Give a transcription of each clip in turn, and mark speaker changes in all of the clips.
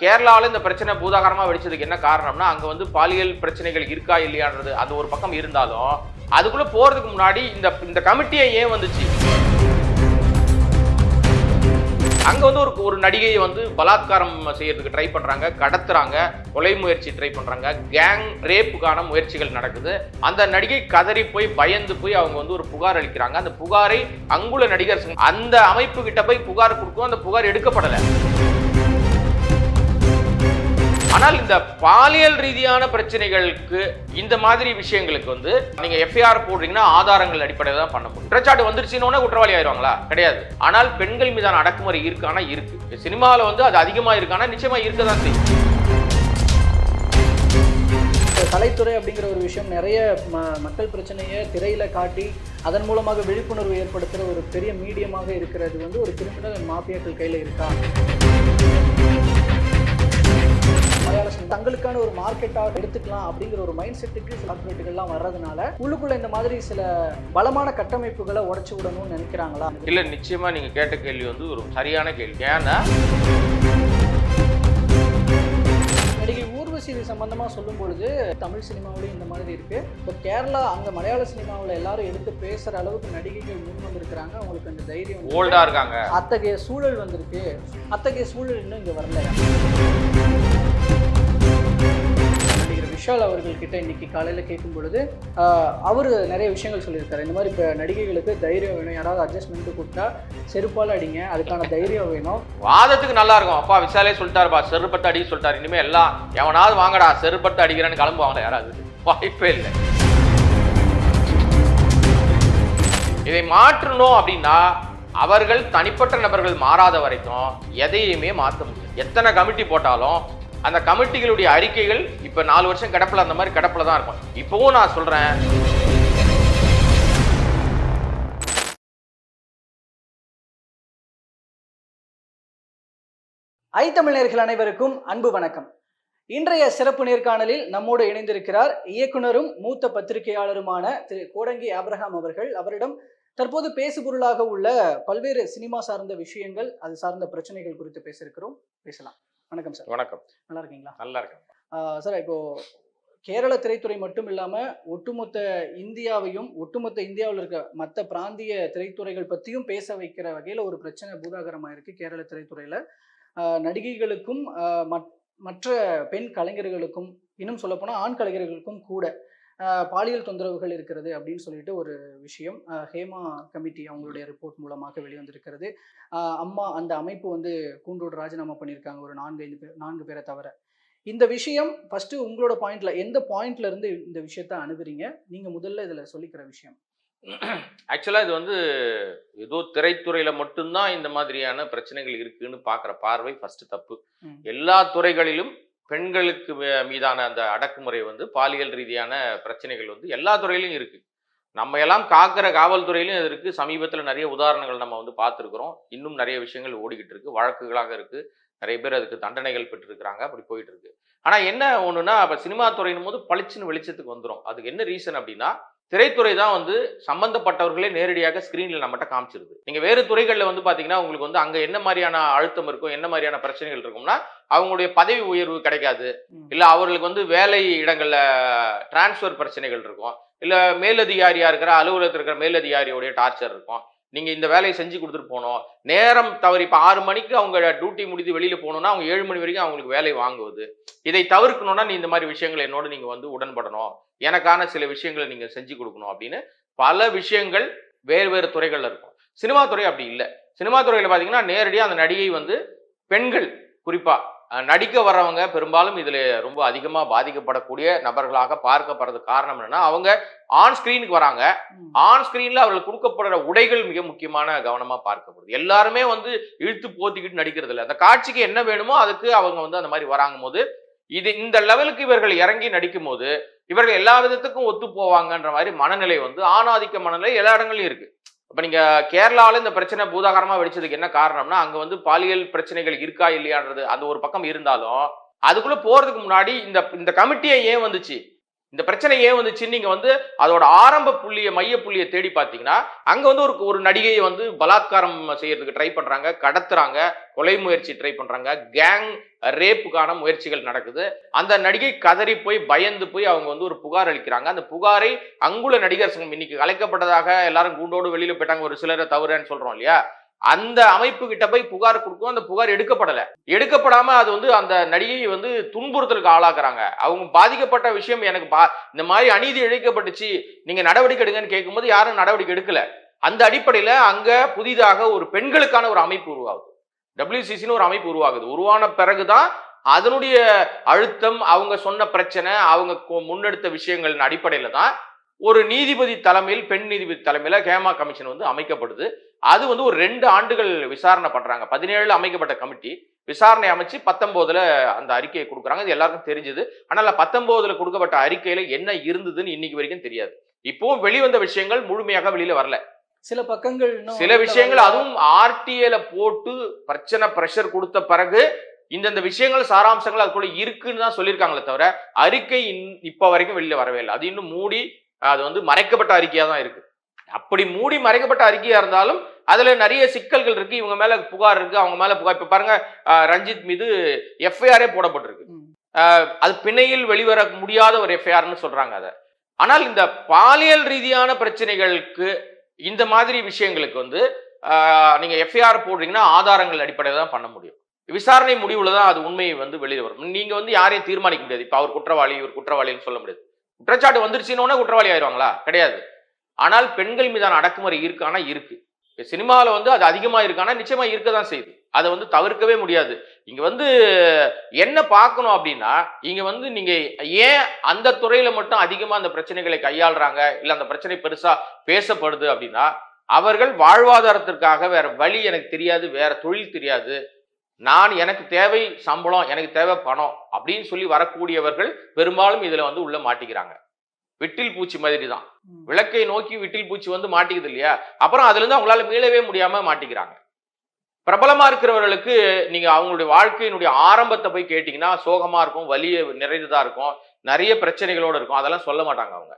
Speaker 1: கேரளாவில் இந்த பிரச்சனை பூதாகரமாக வெடிச்சதுக்கு என்ன காரணம்னா அங்கே வந்து பாலியல் பிரச்சனைகள் இருக்கா இல்லையான்றது அது ஒரு பக்கம் இருந்தாலும் அதுக்குள்ளே போகிறதுக்கு முன்னாடி இந்த இந்த கமிட்டியை ஏன் வந்துச்சு? அங்கே வந்து ஒரு ஒரு நடிகையை வந்து பலாத்காரம் செய்யறதுக்கு ட்ரை பண்ணுறாங்க கடத்துறாங்க கொலை முயற்சி ட்ரை பண்ணுறாங்க கேங் ரேப்புக்கான முயற்சிகள் நடக்குது. அந்த நடிகை கதறி போய் பயந்து போய் அவங்க வந்து ஒரு புகார் அளிக்கிறாங்க. அந்த புகாரை அங்குள்ள நடிகர் அந்த அமைப்பு கிட்ட போய் புகார் கொடுக்கும் அந்த புகார் எடுக்கப்படலை. ஆனால் இந்த பாலியல் ரீதியான பிரச்சனைகளுக்கு இந்த மாதிரி விஷயங்களுக்கு வந்து நீங்க எஃப்ஐஆர் போடுறீங்கன்னா ஆதாரங்கள் அடிப்படையில் தான் பண்ண முடியும். குற்றச்சாட்டு வந்துருச்சுன்னு குற்றவாளி ஆயிடுவாங்களா? கிடையாது. ஆனால் பெண்கள் மீதான அடக்குமுறை இருக்கானா இருக்கு. சினிமாவில் வந்து அது அதிகமா இருக்கானா நிச்சயமா இருக்க தான் செய்யும்.
Speaker 2: கலைத்துறை அப்படிங்கிற ஒரு விஷயம் நிறைய ம மக்கள் பிரச்சனையை திரையில் காட்டி அதன் மூலமாக விழிப்புணர்வு ஏற்படுத்துகிற ஒரு பெரிய மீடியமாக இருக்கிறது வந்து ஒரு கிரிமினல் மாஃபியாக்கள் கையில் இருக்கா? சினிமா தங்களுக்கான ஒரு மார்க்கெட்டாக எடுத்துக்கலாம் அப்படிங்கிற ஒரு மைண்ட் செட்டுக்கு கார்பரேட்டுகள்லாம் வர்றதுனால உள்ளுக்குள்ள இந்த மாதிரி சில பலமான கட்டமைப்புகளை உடைச்சு விடணும்னு நினைக்கிறாங்களா?
Speaker 1: இல்ல நிச்சயமா நீங்க கேட்ட கேள்வி வந்து ஒரு சரியான கேள்வி. ஏன்னா
Speaker 2: ஊர்வசி இது சம்பந்தமா சொல்லும் பொழுது தமிழ் சினிமாவிலையும் இந்த மாதிரி இருக்கு. இப்போ கேரளா அங்க மலையாள சினிமாவில் எல்லாரும் எடுத்து பேசுற அளவுக்கு நடிகைகள் முன் வந்திருக்கிறாங்க. அவங்களுக்கு அந்த தைரியம் வந்து-
Speaker 1: ஓல்டா இருக்காங்க.
Speaker 2: அத்தகைய சூழல் வந்திருக்கு. அத்தகைய சூழல் இன்னும் இங்க வரல. விஷால் அவர்கள்கிட்ட இன்னைக்கு காலையில கேட்கும் பொழுது அவர் நிறைய விஷயங்கள் சொல்லியிருக்காரு. இந்த மாதிரி இப்போ நடிகைகளுக்கு தைரியம் வேணும். யாராவது அட்ஜஸ்ட்மெண்ட் கொடுத்தா செருப்பால் அடிங்க. அதுக்கான தைரியம் வேணும்.
Speaker 1: வாதத்துக்கு நல்லா இருக்கும். அப்பா விசாலே சொல்லிட்டாருப்பா. செருப்பத்தை அடிக்க சொல்லிட்டாரு. இனிமேல் எல்லாம் எவனாவது வாங்கடா. செருப்பத்தை அடிக்கிறேன்னு கிளம்புவாங்களா யாராவது. வாய்ப்பே இல்லை. இதை மாற்றணும் அப்படின்னா அவர்கள் தனிப்பட்ட நபர்கள் மாறாத வரைக்கும் எதையுமே மாற்ற முடியும் எத்தனை கமிட்டி போட்டாலும் அந்த கமிட்டிகளுடைய அறிக்கைகள் இப்ப நாலு வருஷம் கிடப்பில் அந்த மாதிரி கிடப்பில் தான் இருக்கும். இப்பவும் நான் சொல்றேன்.
Speaker 2: ஐ தமிழர்கள் அனைவருக்கும் அன்பு வணக்கம். இன்றைய சிறப்பு நேர்காணலில் நம்மோடு இணைந்திருக்கிறார் இயக்குனரும் மூத்த பத்திரிகையாளருமான திரு கோடங்கி ஆப்ரஹாம் அவர்கள். அவரிடம் தற்போது பேசுபொருளாக உள்ள பல்வேறு சினிமா சார்ந்த விஷயங்கள் அது சார்ந்த பிரச்சனைகள் குறித்து பேசியிருக்கிறோம். பேசலாம். வணக்கம் சார்
Speaker 1: வணக்கம்.
Speaker 2: நல்லா இருக்கீங்களா
Speaker 1: நல்லா இருக்கு
Speaker 2: ஆஹ் சார் இப்போ கேரள திரைத்துறை மட்டும் இல்லாம ஒட்டுமொத்த இந்தியாவையும் ஒட்டுமொத்த இந்தியாவில் இருக்க மற்ற பிராந்திய திரைத்துறைகள் பத்தியும் பேச வைக்கிற வகையில ஒரு பிரச்சனை பூதாகரமா இருக்கு கேரள திரைத்துறையில. நடிகைகளுக்கும் மற்ற பெண் கலைஞர்களுக்கும் இன்னும் சொல்லப்போனால் ஆண் கலைஞர்களுக்கும் கூட பாலியல் தொந்தரவுகள் இருக்கிறது அப்படின்னு சொல்லிட்டு ஒரு விஷயம். ஹேமா கமிட்டி அவங்களுடைய ரிப்போர்ட் மூலமாக வெளிவந்திருக்கிறது. அம்மா அந்த அமைப்பு வந்து கூண்டோடு ராஜினாமா பண்ணியிருக்காங்க. ஒரு நான்கு ஐந்து பேர் நான்கு பேரை தவிர. இந்த விஷயம் ஃபர்ஸ்ட் உங்களோட பாயிண்ட்ல எந்த பாயிண்ட்ல இருந்து இந்த விஷயத்த அணுகுறீங்க? நீங்க முதல்ல இதுல சொல்லிக்கிற விஷயம்.
Speaker 1: ஆக்சுவலா இது வந்து ஏதோ திரைத்துறையில மட்டும்தான் இந்த மாதிரியான பிரச்சனைகள் இருக்குன்னு பார்க்குற பார்வை ஃபர்ஸ்ட் தப்பு. எல்லா துறைகளிலும் பெண்களுக்கு மீதான அந்த அடக்குமுறை வந்து பாலியல் ரீதியான பிரச்சனைகள் வந்து எல்லா துறையிலும் இருக்கு. நம்ம எல்லாம் காக்கிற காவல்துறையிலும் இது இருக்கு. சமீபத்தில் நிறைய உதாரணங்கள் நம்ம வந்து பார்த்துருக்குறோம். இன்னும் நிறைய விஷயங்கள் ஓடிக்கிட்டு இருக்கு. வழக்குகளாக இருக்கு. நிறைய பேர் அதுக்கு தண்டனைகள் பெற்றிருக்கிறாங்க. அப்படி போயிட்டு இருக்கு. ஆனால் என்ன ஒன்றுனா இப்போ சினிமா துறையின் போது பளிச்சுன்னு வெளிச்சத்துக்கு வந்துடும் அதுக்கு என்ன ரீசன் அப்படின்னா திரைத்துறை தான் வந்து சம்பந்தப்பட்டவர்களே நேரடியாக ஸ்கிரீன்ல நம்மகிட்ட காமிச்சிருது. நீங்க வேறு துறைகள்ல வந்து பாத்தீங்கன்னா உங்களுக்கு வந்து அங்க என்ன மாதிரியான அழுத்தம் இருக்கும் என்ன மாதிரியான பிரச்சனைகள் இருக்கும்னா அவங்களுடைய பதவி உயர்வு கிடைக்காது. இல்ல அவர்களுக்கு வந்து வேலை இடங்கள்ல டிரான்ஸ்ஃபர் பிரச்சனைகள் இருக்கும். இல்ல மேலதிகாரியா இருக்கிற அலுவலகத்தில் இருக்கிற மேலதிகாரியோடைய டார்ச்சர் இருக்கும். நீங்க இந்த வேலையை செஞ்சு கொடுத்துட்டு போகணும். நேரம் தவறி இப்போ ஆறு மணிக்கு அவங்க டியூட்டி முடித்து வெளியில போகணும்னா அவங்க ஏழு மணி வரைக்கும் அவங்களுக்கு வேலை வாங்குவது. இதை தவிர்க்கணும்னா நீ இந்த மாதிரி விஷயங்களை என்னோட நீங்க வந்து உடன்படணும். எனக்கான சில விஷயங்களை நீங்க செஞ்சு கொடுக்கணும் அப்படின்னு பல விஷயங்கள் வேறு வேறு துறைகள்ல இருக்கும். சினிமா துறை அப்படி இல்லை. சினிமா துறையில பாத்தீங்கன்னா நேரடியாக அந்த நடிகை வந்து பெண்கள் குறிப்பா நடிக்க வர்றவங்க பெரும்பாலும் இதுல ரொம்ப அதிகமா பாதிக்கப்படக்கூடிய நபர்களாக பார்க்கப்படுறது காரணம் என்னன்னா அவங்க ஆன் ஸ்கிரீனுக்கு வராங்க. ஆன் ஸ்கிரீன்ல அவர்களுக்கு கொடுக்கப்படுற உடைகள் மிக முக்கியமான கவனமா பார்க்கப்படுது. எல்லாருமே வந்து இழுத்து போத்திக்கிட்டு நடிக்கிறது இல்லை. அந்த காட்சிக்கு என்ன வேணுமோ அதுக்கு அவங்க வந்து அந்த மாதிரி வராங்க போது இது இந்த லெவலுக்கு இவர்கள் இறங்கி நடிக்கும் போது இவர்கள் எல்லா விதத்துக்கும் ஒத்து போவாங்கன்ற மாதிரி மனநிலை வந்து ஆணாதிக்க மனநிலை எல்லா இடங்கள்லயும் இருக்கு. இப்போ நீங்கள் கேரளாவில் இந்த பிரச்சனை பூதாகரமாக வெடிச்சதுக்கு என்ன காரணம்னா அங்கே வந்து பாலியல் பிரச்சனைகள் இருக்கா இல்லையான்றது அது ஒரு பக்கம் இருந்தாலும் அதுக்குள்ளே போகிறதுக்கு முன்னாடி இந்த இந்த கமிட்டியை ஏன் வந்துச்சு? இந்த பிரச்சனை ஏன் வந்துச்சு. நீங்க வந்து அதோட ஆரம்ப புள்ளிய மைய புள்ளியை தேடி பார்த்தீங்கன்னா அங்க வந்து ஒரு ஒரு நடிகையை வந்து பலாத்காரம் செய்யறதுக்கு ட்ரை பண்றாங்க கடத்துறாங்க கொலை முயற்சி ட்ரை பண்றாங்க கேங் ரேப்புக்கான முயற்சிகள் நடக்குது. அந்த நடிகை கதறி போய் பயந்து போய் அவங்க வந்து ஒரு புகார் அளிக்கிறாங்க. அந்த புகாரை அங்குள்ள நடிகர் சங்கம் இன்னைக்கு கலைக்கப்பட்டதாக எல்லாரும் கூண்டோடு வெளியில போயிட்டாங்க. ஒரு சிலரை தவறுன்னு சொல்றோம் இல்லையா? அந்த அமைப்பு கிட்ட போய் புகார் கொடுக்கும் அந்த புகார் எடுக்கப்படல. எடுக்கப்படாம அது வந்து அந்த நடிகையை வந்து துன்புறுத்தலுக்கு ஆளாக்குறாங்க. அவங்க பாதிக்கப்பட்ட விஷயம் எனக்கு பா இந்த மாதிரி அநீதி இழைக்கப்பட்டுச்சு நீங்க நடவடிக்கை எடுங்கன்னு கேட்கும்போது யாரும் நடவடிக்கை எடுக்கல. அந்த அடிப்படையில அங்க புதிதாக ஒரு பெண்களுக்கான ஒரு அமைப்பு உருவாகுது. டபிள்யூசிசின்னு ஒரு அமைப்பு உருவாகுது. உருவான பிறகுதான் அதனுடைய அழுத்தம் அவங்க சொன்ன பிரச்சனை அவங்க கொ- முன்னெடுத்த விஷயங்களின் அடிப்படையில தான் ஒரு நீதிபதி தலைமையில் பெண் நீதிபதி தலைமையில ஹேமா கமிஷன் வந்து அமைக்கப்படுது. அது வந்து ஒரு ரெண்டு ஆண்டுகள் விசாரணை பண்றாங்க. பதினேழுல அமைக்கப்பட்ட கமிட்டி விசாரணை அமைச்சு பத்தொன்பதுல அந்த அறிக்கையை கொடுக்குறாங்க. இது எல்லாருக்கும் தெரிஞ்சது. ஆனால் பத்தொன்பதுல கொடுக்கப்பட்ட அறிக்கையில என்ன இருந்ததுன்னு இன்னைக்கு வரைக்கும் தெரியாது. இப்போவும் வெளிவந்த விஷயங்கள் முழுமையாக வெளியில வரல.
Speaker 2: சில பக்கங்கள்
Speaker 1: சில விஷயங்கள். அதுவும் ஆர்டிஏல போட்டு பிரச்சனை பிரஷர் கொடுத்த பிறகு இந்தந்த விஷயங்கள் சாராம்சங்கள் அதுக்குள்ள இருக்குன்னு தான் சொல்லியிருக்காங்களே தவிர அறிக்கை இப்ப வரைக்கும் வெளியில வரவே இல்லை. அது இன்னும் மூடி அது வந்து மறைக்கப்பட்ட அறிக்கையா தான் இருக்கு. அப்படி மூடி மறைக்கப்பட்ட அறிக்கையா இருந்தாலும் அதுல நிறைய சிக்கல்கள் இருக்கு. இவங்க மேல புகார் இருக்கு. அவங்க மேல புகார். இப்ப பாருங்க ரஞ்சித் மீது எஃப்ஐஆரே போடப்பட்டிருக்கு. அது பிணையில் வெளிவர முடியாத ஒரு எஃப்ஐஆர்னு சொல்றாங்க அதை. ஆனால் இந்த பாலியல் ரீதியான பிரச்சனைகளுக்கு இந்த மாதிரி விஷயங்களுக்கு வந்து நீங்க எஃப்ஐஆர் போடுறீங்கன்னா ஆதாரங்கள் அடிப்படையில் தான் பண்ண முடியும். விசாரணை முடிவுல தான் அது உண்மை வந்து வெளியே வரும். நீங்க வந்து யாரையும் தீர்மானிக்க முடியாது. இப்ப அவர் குற்றவாளி இவர் குற்றவாளின்னு சொல்ல முடியாது. குற்றச்சாட்டு வந்துருச்சுன்னு குற்றவாளி ஆயிடுவாங்களா? கிடையாது. ஆனால் பெண்கள் மீதான அடக்குமுறை இருக்கானா இருக்கு. சினிமாவில் வந்து அது அதிகமாக இருக்கானா நிச்சயமாக இருக்க தான் செய்யுது. அதை வந்து தவிர்க்கவே முடியாது. இங்கே வந்து என்ன பார்க்கணும் அப்படின்னா இங்கே வந்து நீங்கள் ஏன் அந்த துறையில் மட்டும் அதிகமாக அந்த பிரச்சனைகளை கையாளுறாங்க இல்லை அந்த பிரச்சனை பெருசாக பேசப்படுது அப்படின்னா அவர்கள் வாழ்வாதாரத்திற்காக வேற வழி எனக்கு தெரியாது வேற தொழில் தெரியாது. நான் எனக்கு தேவை சம்பளம் எனக்கு தேவை பணம் அப்படின்னு சொல்லி வரக்கூடியவர்கள் பெரும்பாலும் இதில் வந்து உள்ள மாட்டிக்கிறாங்க. விட்டில் பூச்சி மாதிரி தான். விளக்கை நோக்கி விட்டில் பூச்சி வந்து மாட்டிக்குது இல்லையா? அப்புறம் அதுல இருந்து அவங்களால மீளவே முடியாம மாட்டிக்கிறாங்க. பிரபலமா இருக்கிறவர்களுக்கு நீங்க அவங்களுடைய வாழ்க்கையினுடைய ஆரம்பத்தை போய் கேட்டீங்கன்னா சோகமா இருக்கும் வலிய நிறைந்ததா இருக்கும் நிறைய பிரச்சனைகளோட இருக்கும். அதெல்லாம் சொல்ல மாட்டாங்க அவங்க.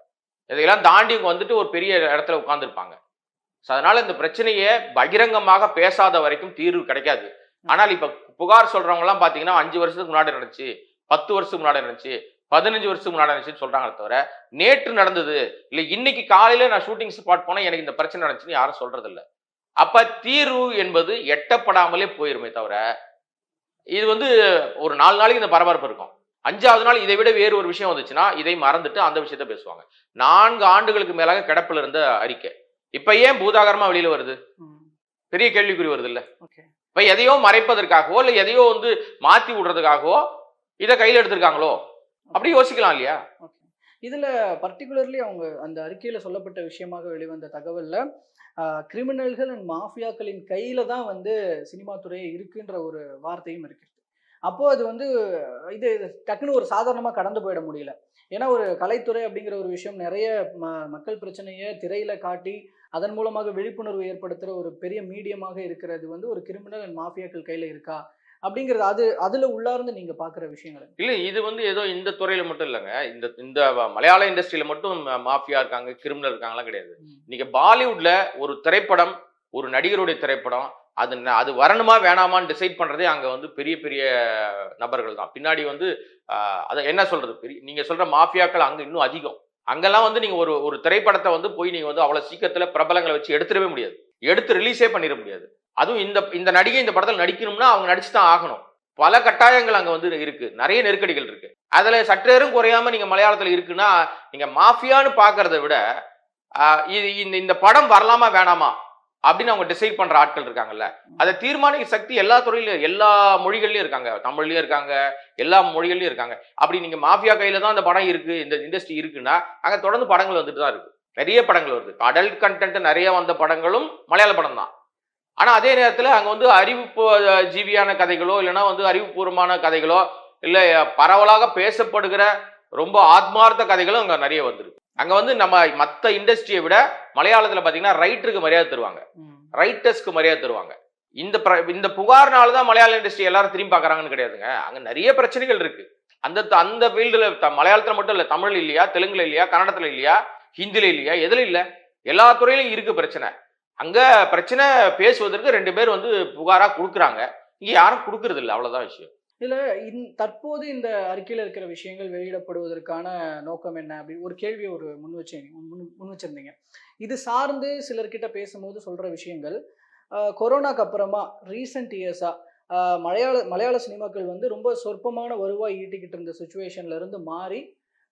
Speaker 1: இதையெல்லாம் தாண்டி இவங்க வந்துட்டு ஒரு பெரிய இடத்துல உட்கார்ந்துருப்பாங்க. ஸோ அதனால இந்த பிரச்சனையை பகிரங்கமாக பேசாத வரைக்கும் தீர்வு கிடைக்காது. ஆனால் இப்ப புகார் சொல்றவங்க எல்லாம் பாத்தீங்கன்னா அஞ்சு வருஷத்துக்கு முன்னாடி நடந்துச்சு பத்து வருஷத்துக்கு முன்னாடி நடந்துச்சு பதினஞ்சு வருஷத்துக்கு முன்னாடி நடந்துச்சுன்னு சொல்றாங்களே தவிர நேற்று நடந்தது. இல்ல இன்னைக்கு காலையில நான் ஷூட்டிங் ஸ்பாட் போனா எனக்கு இந்த பிரச்சனை நடந்துச்சுன்னு யாரும் சொல்றது இல்ல அப்ப தீர்வு என்பது எட்டப்படாமலே போயிருமே தவிர இது வந்து ஒரு நாலு நாளைக்கு இந்த பரபரப்பு இருக்கும். அஞ்சாவது நாள் இதை விட வேறு ஒரு விஷயம் வந்துச்சுன்னா இதை மறந்துட்டு அந்த விஷயத்த பேசுவாங்க. நான்கு ஆண்டுகளுக்கு மேலாக கிடப்பில் இருந்த அறிக்கை. இப்ப ஏன் பூதாகரமா வெளியில வருது. பெரிய கேள்விக்குறி வருது இல்ல. இப்ப எதையோ மறைப்பதற்காகவோ இல்ல எதையோ வந்து மாத்தி விடுறதுக்காகவோ இதை கையில எடுத்திருக்காங்களோ? அப்படி யோசிக்கலாம் இல்லையா?
Speaker 2: ஓகே. இதுல பர்டிகுலர்லி அவங்க அந்த அறிக்கையில சொல்லப்பட்ட விஷயமாக வெளிவந்த தகவல்ல கிரிமினல்கள் அண்ட் மாஃபியாக்களின் கையில தான் வந்து சினிமா துறையே இருக்குன்ற ஒரு வார்த்தையும் இருக்கிறது. அப்போ அது வந்து இது டக்குன்னு ஒரு சாதாரணமாக கடந்து போயிட முடியல. ஏன்னா ஒரு கலைத்துறை அப்படிங்கிற ஒரு விஷயம் நிறைய ம- மக்கள் பிரச்சனையை திரையில காட்டி அதன் மூலமாக விழிப்புணர்வு ஏற்படுத்துகிற ஒரு பெரிய மீடியமாக இருக்கிறது வந்து ஒரு கிரிமினல் அண்ட் மாஃபியாக்கள் கையில் இருக்கா? அப்படிங்கிறது அது அதுல உள்ளார்ந்து நீங்க பாக்குற விஷயங்கள்?
Speaker 1: இல்ல இது வந்து ஏதோ இந்த துறையில மட்டும் இல்லைங்க. இந்த இந்த மலையாள இண்டஸ்ட்ரியில மட்டும் மாஃபியா இருக்காங்க கிரிமினல் இருக்காங்கலாம் கிடையாது. இன்னைக்கு பாலிவுட்ல ஒரு திரைப்படம் ஒரு நடிகருடைய திரைப்படம் அது அது வரணுமா வேணாமான்னு டிசைட் பண்றதே அங்க வந்து பெரிய பெரிய நபர்கள் தான். பின்னாடி வந்து அதை என்ன சொல்றது? பெரிய நீங்க சொல்ற மாஃபியாக்கள் அங்க இன்னும் அதிகம். அங்கெல்லாம் வந்து நீங்க ஒரு ஒரு திரைப்படத்தை வந்து போய் நீங்க வந்து அவ்வளவு சீக்கிரத்துல பிரபலங்களை வச்சு எடுத்துடவே முடியாது. எடுத்து ரிலீஸே பண்ணிட முடியாது. அதுவும் இந்த இந்த நடிகை இந்த படத்தில் நடிக்கணும்னா அவங்க நடிச்சு தான் ஆகணும். பல கட்டாயங்கள் அங்கே வந்து இருக்கு. நிறைய நெருக்கடிகள் இருக்கு. அதில் சற்றேறும் குறையாம நீங்க மலையாளத்தில் இருக்குன்னா நீங்க மாஃபியான்னு பார்க்கறத விட இது இந்த இந்த படம் வரலாமா வேணாமா அப்படின்னு அவங்க டிசைட் பண்ற ஆட்கள் இருக்காங்கல்ல. அதை தீர்மானிக்க சக்தி எல்லா துறையிலும் எல்லா மொழிகள்லயும் இருக்காங்க. தமிழ்லயும் இருக்காங்க எல்லா மொழிகள்லயும் இருக்காங்க. அப்படி நீங்க மாஃபியா கையில தான் அந்த படம் இருக்கு இந்த இண்டஸ்ட்ரி இருக்குன்னா அங்க தொடர்ந்து படங்கள் வந்துட்டு தான் இருக்கு. நிறைய படங்கள் வருது. அடல்ட் கண்டென்ட் நிறைய வந்த படங்களும் மலையாள படம் தான் ஆனா அதே நேரத்துல அங்க வந்து அறிவிப்பு ஜீவியான கதைகளோ இல்லைன்னா வந்து அறிவுபூர்வமான கதைகளோ இல்ல பரவலாக பேசப்படுகிற ரொம்ப ஆத்மார்த்த கதைகளும் அங்க நிறைய வந்திருக்கு. அங்க வந்து நம்ம மத்த இண்டஸ்ட்ரியை விட மலையாளத்துல பாத்தீங்கன்னா ரைட்டருக்கு மரியாதை தருவாங்க. ரைட்டர்ஸ்க்கு மரியாதை தருவாங்க. இந்த பிர- இந்த புகார்னால தான் மலையாள இண்டஸ்ட்ரி எல்லாரும் திரும்பி பார்க்கறாங்கன்னு கிடையாதுங்க. அங்க நிறைய பிரச்சனைகள் இருக்கு. அந்த அந்த ஃபீல்டுல மலையாளத்துல மட்டும் இல்ல தமிழ் இல்லையா தெலுங்குல இல்லையா கன்னடத்துல இல்லையா ஹிந்தில இல்லையா எதுல இல்ல எல்லா துறையிலும் இருக்கு பிரச்சனை. அங்கே பிரச்சனை பேசுவதற்கு ரெண்டு பேர் வந்து புகாராக கொடுக்குறாங்க. இங்கே யாரும் கொடுக்கறது இல்லை அவ்வளோதான் விஷயம்.
Speaker 2: இதில் இந் தற்போது இந்த அறிக்கையில் இருக்கிற விஷயங்கள் வெளியிடப்படுவதற்கான நோக்கம் என்ன அப்படின்னு ஒரு கேள்வியை ஒரு முன் வச்சு முன் முன் வச்சிருந்தீங்க. இது சார்ந்து சிலர்கிட்ட பேசும்போது சொல்கிற விஷயங்கள் கொரோனாக்கு அப்புறமா ரீசெண்ட் இயர்ஸாக மலையாள மலையாள சினிமாக்கள் வந்து ரொம்ப சொற்பமான வருவாய் ஈட்டிக்கிட்டு இருந்த சுச்சுவேஷன்லேருந்து மாறி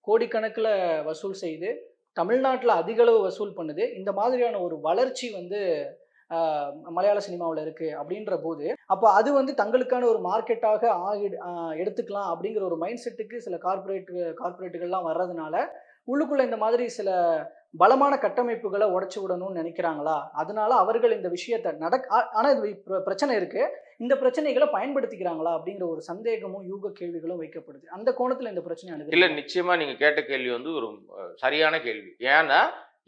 Speaker 2: கோடிக்கணக்கில் வசூல் செய்து தமிழ்நாட்டில் அதிக அளவு வசூல் பண்ணுது. இந்த மாதிரியான ஒரு வளர்ச்சி வந்து ஆஹ் மலையாள சினிமாவில் இருக்கு அப்படின்ற போது அப்போ அது வந்து தங்களுக்கான ஒரு மார்க்கெட்டாக ஆகி எடுத்துக்கலாம் அப்படிங்கிற ஒரு மைண்ட் செட்டுக்கு சில கார்பரேட் கார்ப்பரேட்டுகள்லாம் வர்றதுனால உள்ளுக்குள்ளே இந்த மாதிரி சில பலமான கட்டமைப்புகளை உடச்சு விடணும்னு நினைக்கிறாங்களா? அதனால அவர்கள் இந்த விஷயத்தை நடக் ஆனால் இது பிரச்சனை இருக்கு. இந்த பிரச்சனைகளை பயன்படுத்திக்கிறாங்களா அப்படிங்கிற ஒரு சந்தேகமும் யூக கேள்விகளும் வைக்கப்படுது அந்த கோணத்துல இந்த பிரச்சனை
Speaker 1: இல்ல
Speaker 2: இல்லை
Speaker 1: நிச்சயமா நீங்க கேட்ட கேள்வி வந்து ஒரு சரியான கேள்வி. ஏன்னா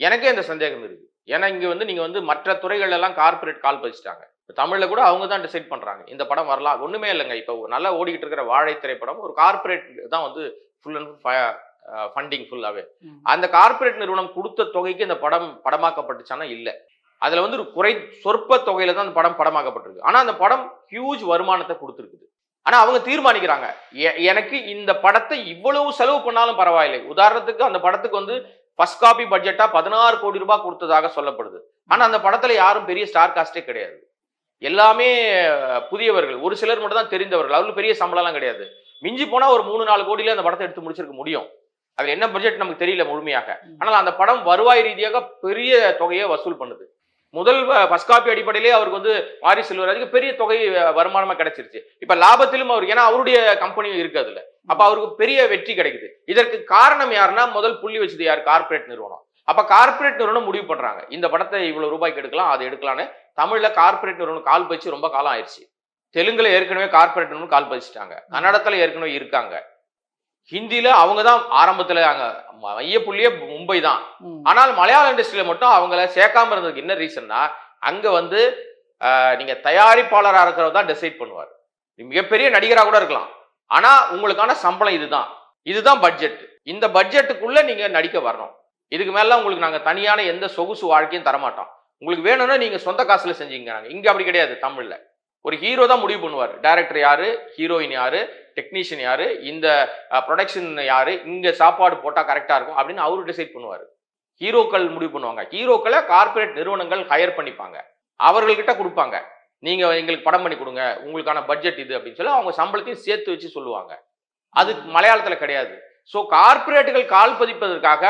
Speaker 1: எனக்கே இந்த சந்தேகம் இருக்கு. ஏன்னா இங்க வந்து நீங்க வந்து மற்ற துறைகள் எல்லாம் கார்ப்பரேட் கால் பதிச்சிட்டாங்க. இப்போ தமிழில் கூட அவங்க தான் டிசைட் பண்ணுறாங்க இந்த படம் வரலாம் ஒன்றுமே இல்லைங்க. இப்போ நல்லா ஓடிக்கிட்டு இருக்கிற வாழை திரைப்படம் ஒரு கார்ப்பரேட் தான் வந்து ஃபுல் அண்ட் ஃபண்டிங் ஃபுல்லாவே
Speaker 2: ம்.
Speaker 1: அந்த கார்ப்பரேட் நிறுவனம் கொடுத்த தொகைக்கு இந்த படம் படமாக்கப்பட்டுச்சானா இல்ல. அதுல வந்து ஒரு குறை சொற்ப தொகையில தான் அந்த படம் படமாக்கப்பட்டிருக்கு. ஆனா அந்த படம் ஹியூஜ் வருமானத்தை கொடுத்துருக்குது. ஆனா அவங்க தீர்மானிக்கிறாங்க. எனக்கு இந்த படத்தை இவ்வளவு செலவு பண்ணாலும் பரவாயில்லை. உதாரணத்துக்கு அந்த படத்துக்கு வந்து ஃபர்ஸ்ட் காப்பி பட்ஜெட்டா பதினாறு கோடி ரூபாய் கொடுத்ததாக சொல்லப்படுது. ஆனா அந்த படத்துல யாரும் பெரிய ஸ்டார் காஸ்டே கிடையாது. எல்லாமே புதியவர்கள். ஒரு சிலர் மட்டும் தான் தெரிந்தவர்கள். அவங்களுக்கு பெரிய சம்பளம்லாம் கிடையாது. மிஞ்சி போனா ஒரு மூணு நாலு கோடியில அந்த படத்தை எடுத்து முடிச்சிருக்க முடியும். அது என்ன பட்ஜெட் நமக்கு தெரியல முழுமையாக. ஆனால் அந்த படம் வருவாய் ரீதியாக பெரிய தொகையை வசூல் பண்ணுது. முதல் ஃபர்ஸ்ட் காப்பி அடிப்படையிலே அவருக்கு வந்து வாரி செல்வராஜுக்கு பெரிய தொகை அஹ், வாரமா கிடைச்சிருச்சு. இப்ப லாபத்திலும் அவர் ஏன்னா அவருடைய கம்பெனியும் இருக்கு அதுல. அப்ப அவருக்கு பெரிய வெற்றி கிடைக்குது. இதற்கு காரணம் யாருன்னா முதல் புள்ளி வச்சது யார்? கார்ப்பரேட் நிறுவனம். அப்ப கார்ப்பரேட் நிறுவனம் முடிவு பண்றாங்க. இந்த படத்தை இவ்வளவு ரூபாய்க்கு எடுக்கலாம் அது எடுக்கலாம்னு. தமிழ்ல கார்ப்பரேட் நிறுவனம் கால் பதிச்சு ரொம்ப காலம் ஆயிடுச்சு. தெலுங்குல ஏற்கனவே கார்ப்பரேட் நிறுவனம் கால் பதிச்சிட்டாங்க. கன்னடத்துல ஏற்கனவே இருக்காங்க. ஹிந்தில அவங்க தான் ஆரம்பத்துல அங்க மைய புள்ளியே மும்பை தான். ஆனால் மலையாள இண்டஸ்ட்ரியில மட்டும் அவங்கள சேர்க்காம இருந்ததுக்கு என்ன ரீசன்னா அங்க வந்து நீங்க தயாரிப்பாளரா இருக்கிறவர் தான் டிசைட் பண்ணுவார். மிகப்பெரிய நடிகரா கூட இருக்கலாம். ஆனா உங்களுக்கான சம்பளம் இதுதான். இதுதான் பட்ஜெட் இந்த பட்ஜெட்டுக்குள்ள நீங்க நடிக்க வரணும். இதுக்கு மேல உங்களுக்கு நாங்க தனியான எந்த சொகுசு வாழ்க்கையும் தரமாட்டோம். உங்களுக்கு வேணும்னா நீங்க சொந்த காசுல செஞ்சீங்க நாங்க. இங்க அப்படி கிடையாது தமிழ்ல. ஒரு ஹீரோ தான் முடிவு பண்ணுவார். டைரக்டர் யாரு? ஹீரோயின் யாரு? டெக்னீஷியன் யாரு? இந்த ப்ரொடக்ஷன் யாரு? இங்க சாப்பாடு போட்டா கரெக்டா இருக்கும் அப்படின்னு அவரு டிசைட் பண்ணுவார். ஹீரோக்கள் முடிவு பண்ணுவாங்க. ஹீரோக்களை கார்ப்பரேட் நிறுவனங்கள் ஹையர் பண்ணிப்பாங்க. அவர்கள்கிட்ட கொடுப்பாங்க. நீங்க எங்களுக்கு படம் பண்ணி கொடுங்க. உங்களுக்கான பட்ஜெட் இது அப்படின்னு சொல்லி அவங்க சம்பளத்தையும் சேர்த்து வச்சு சொல்லுவாங்க. அது மலையாளத்துல கிடையாது. ஸோ கார்ப்பரேட்டுகள் கால் பதிப்பதற்காக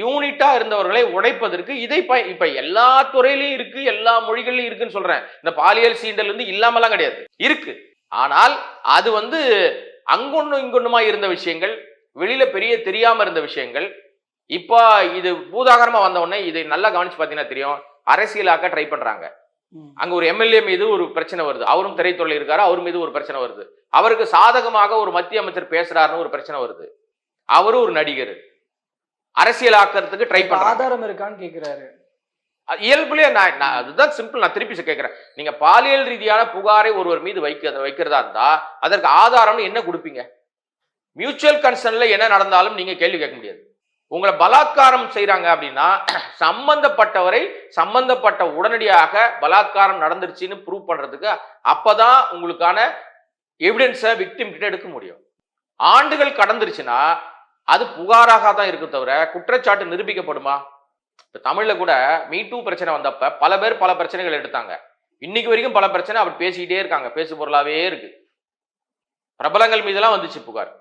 Speaker 1: யூனிட்டா இருந்தவர்களை உடைப்பதற்கு இதை ப இப்ப எல்லா துறையிலையும் இருக்கு எல்லா மொழிகள்லையும் இருக்குன்னு சொல்றேன். இந்த பாலியல் சீண்டல் வந்து இல்லாமலாம் கிடையாது. இருக்கு. ஆனால் அது வந்து அங்கொன்னும் இங்கொன்னுமா இருந்த விஷயங்கள் வெளியில பெரிய தெரியாம இருந்த விஷயங்கள் இப்போ இது பூதாகரமா வந்த உடனே இதை நல்லா கவனிச்சு பார்த்தீங்கன்னா தெரியும். அரசியலாக்க ட்ரை பண்றாங்க.
Speaker 2: ம்.
Speaker 1: அங்க ஒரு எம்எல்ஏ மீது ஒரு பிரச்சனை வருது. அவரும் திரைத்துறையில் இருக்காரு அவர் மீது ஒரு பிரச்சனை வருது. அவருக்கு சாதகமாக ஒரு மத்திய அமைச்சர் பேசுறாருன்னு ஒரு பிரச்சனை வருது. அவரும் ஒரு நடிகர். அரசியலாக்கிறதுக்கு ட்ரை பண்றாங்க
Speaker 2: ஆதாரம் இருக்கான்னு கேக்குறாரு.
Speaker 1: அது இயல்புலயே நான் அதுதான் சிம்பிள் நான் திருப்பி கேட்கிறேன் நீங்க பாலியல் ரீதியான புகாரை ஒருவர் மீது வைக்க வைக்கிறதா இருந்தா அதற்கு ஆதாரம்னு என்ன கொடுப்பீங்க? மியூச்சுவல் கன்சர்ன்ல என்ன நடந்தாலும் நீங்க கேள்வி கேட்க முடியாது. உங்களை பலாத்காரம் செய்றாங்க அப்படின்னா சம்பந்தப்பட்டவரை சம்பந்தப்பட்ட உடனடியாக பலாத்காரம் நடந்துருச்சுன்னு ப்ரூவ் பண்றதுக்கு அப்பதான் உங்களுக்கான எவிடன்ஸை விக்டிம் கிட்ட எடுக்க முடியும். ஆண்டுகள் கடந்துருச்சுன்னா அது புகாராக தான் இருக்கும் தவிர குற்றச்சாட்டு நிரூபிக்கப்படுமா? இப்போ தமிழில் கூட மீ டூ பிரச்சனை வந்தப்ப பல பேர் பல பிரச்சனைகள் எடுத்தாங்க. இன்னைக்கு வரைக்கும் பல பிரச்சனை அப்படி பேசிக்கிட்டே இருக்காங்க. பேசு பொருளாவே இருக்கு. பிரபலங்கள் மீதெல்லாம் வந்துச்சு புகார்.